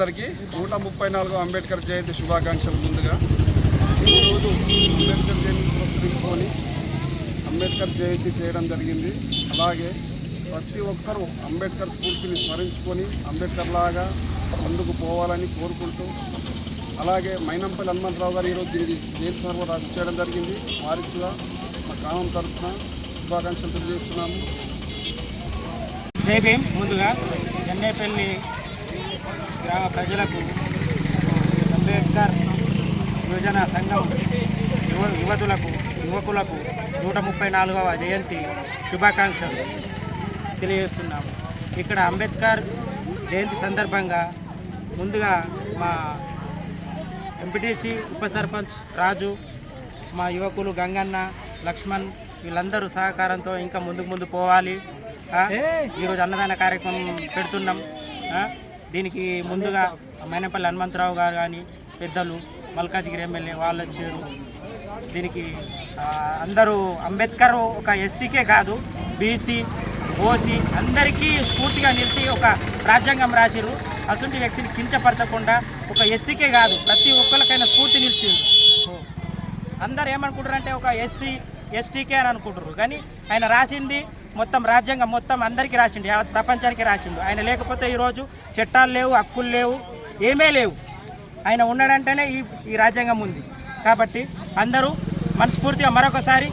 అందరికీ నూట ముప్పై నాలుగు అంబేద్కర్ జయంతి శుభాకాంక్షలు ముందుగా. ఈరోజు అంబేద్కర్ జయంతి పురస్కరించుకొని అంబేద్కర్ జయంతి చేయడం జరిగింది. అలాగే ప్రతి ఒక్కరూ అంబేద్కర్ స్ఫూర్తిని స్మరించుకొని అంబేద్కర్ లాగా ముందుకు పోవాలని కోరుకుంటూ అలాగే మైనంపల్లి హనుమంతరావు గారు ఈరోజు దీనికి జయంతి సర్వ రద్దు చేయడం జరిగింది. వారికి కూడా మా గ్రామం తరఫున శుభాకాంక్షలు తెలియజేస్తున్నాము. జై భీమ్ ముందుగా. చెన్నైపల్లి గ్రామ ప్రజలకు అంబేద్కర్ యువజన సంఘం యువ యువతులకు యువకులకు నూట ముప్పై నాలుగవ జయంతి శుభాకాంక్షలు తెలియజేస్తున్నాము. ఇక్కడ అంబేద్కర్ జయంతి సందర్భంగా ముందుగా మా ఎంపీటీసీ ఉప సర్పంచ్ రాజు మా యువకులు గంగన్న లక్ష్మణ్ వీళ్ళందరూ సహకారంతో ఇంకా ముందుకు ముందు పోవాలి. ఈరోజు అన్నదాన కార్యక్రమం పెడుతున్నాం. దీనికి ముందుగా మైనపల్లి హనుమంతరావు గారు కానీ పెద్దలు మల్కాజ్గిరి ఎమ్మెల్యే వాళ్ళు వచ్చారు. దీనికి అందరూ అంబేద్కర్ ఒక ఎస్సీకే కాదు బీసీ ఓసీ అందరికీ స్ఫూర్తిగా నిలిచి ఒక రాజ్యాంగం రాసిరు. అసలు వ్యక్తిని కించపరచకుండా ఒక ఎస్సీకే కాదు ప్రతి ఒక్కరికైనా స్ఫూర్తి నిలిచింది. అందరు ఏమనుకుంటారు అంటే ఒక ఎస్సీ ఎస్టీకే అని అనుకుంటారు కానీ ఆయన రాసింది మొత్తం రాజ్యాంగం మొత్తం అందరికీ రాసిండు యావత్ ప్రపంచానికి రాసిండు. ఆయన లేకపోతే ఈరోజు చట్టాలు లేవు హక్కులు లేవు ఏమీ లేవు. ఆయన ఉన్నాడంటేనే ఈ ఈ రాజ్యాంగం ఉంది. కాబట్టి అందరూ మనస్ఫూర్తిగా మరొకసారి